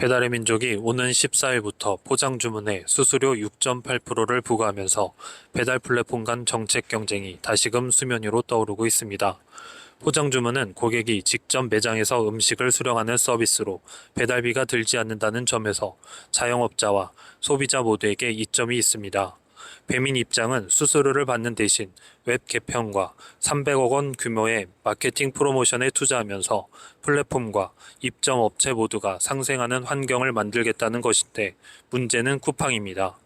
배달의 민족이 오는 14일부터 포장 주문에 수수료 6.8%를 부과하면서 배달 플랫폼 간 정책 경쟁이 다시금 수면 위로 떠오르고 있습니다. 포장 주문은 고객이 직접 매장에서 음식을 수령하는 서비스로 배달비가 들지 않는다는 점에서 자영업자와 소비자 모두에게 이점이 있습니다. 배민 입장은 수수료를 받는 대신 웹 개편과 300억 원 규모의 마케팅 프로모션에 투자하면서 플랫폼과 입점 업체 모두가 상생하는 환경을 만들겠다는 것인데 문제는 쿠팡입니다.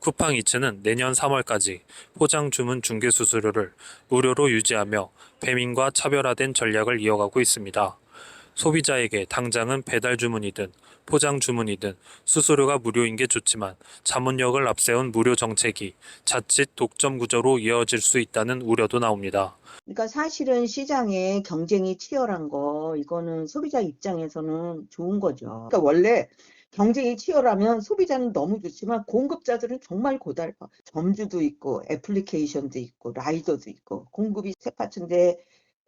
쿠팡 이츠는 내년 3월까지 포장 주문 중개 수수료를 무료로 유지하며 배민과 차별화된 전략을 이어가고 있습니다. 소비자에게 당장은 배달 주문이든 포장 주문이든 수수료가 무료인 게 좋지만 자문력을 앞세운 무료 정책이 자칫 독점 구조로 이어질 수 있다는 우려도 나옵니다. 그러니까 사실은 시장에 경쟁이 치열한 거, 이거는 소비자 입장에서는 좋은 거죠. 그러니까 원래 경쟁이 치열하면 소비자는 너무 좋지만 공급자들은 정말 고달파. 점주도 있고 애플리케이션도 있고 라이더도 있고 공급이 세파천데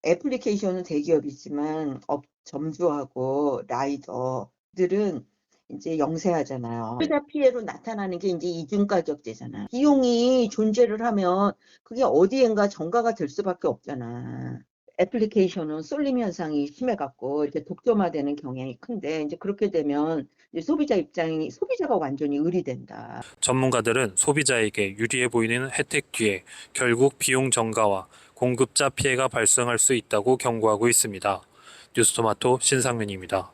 애플리케이션은 대기업이지만 업 점주하고 라이더들은 이제 영세하잖아요. 소비자 피해로 나타나는 게 이제 이중가격제잖아. 비용이 존재를 하면 그게 어디엔가 전가가 될 수밖에 없잖아. 애플리케이션은 쏠림 현상이 심해갖고 이렇게 독점화되는 경향이 큰데 이제 그렇게 되면 이제 소비자 입장이 소비자가 완전히 의리된다. 전문가들은 소비자에게 유리해 보이는 혜택 뒤에 결국 비용 증가와 공급자 피해가 발생할 수 있다고 경고하고 있습니다. 뉴스토마토 신상민입니다.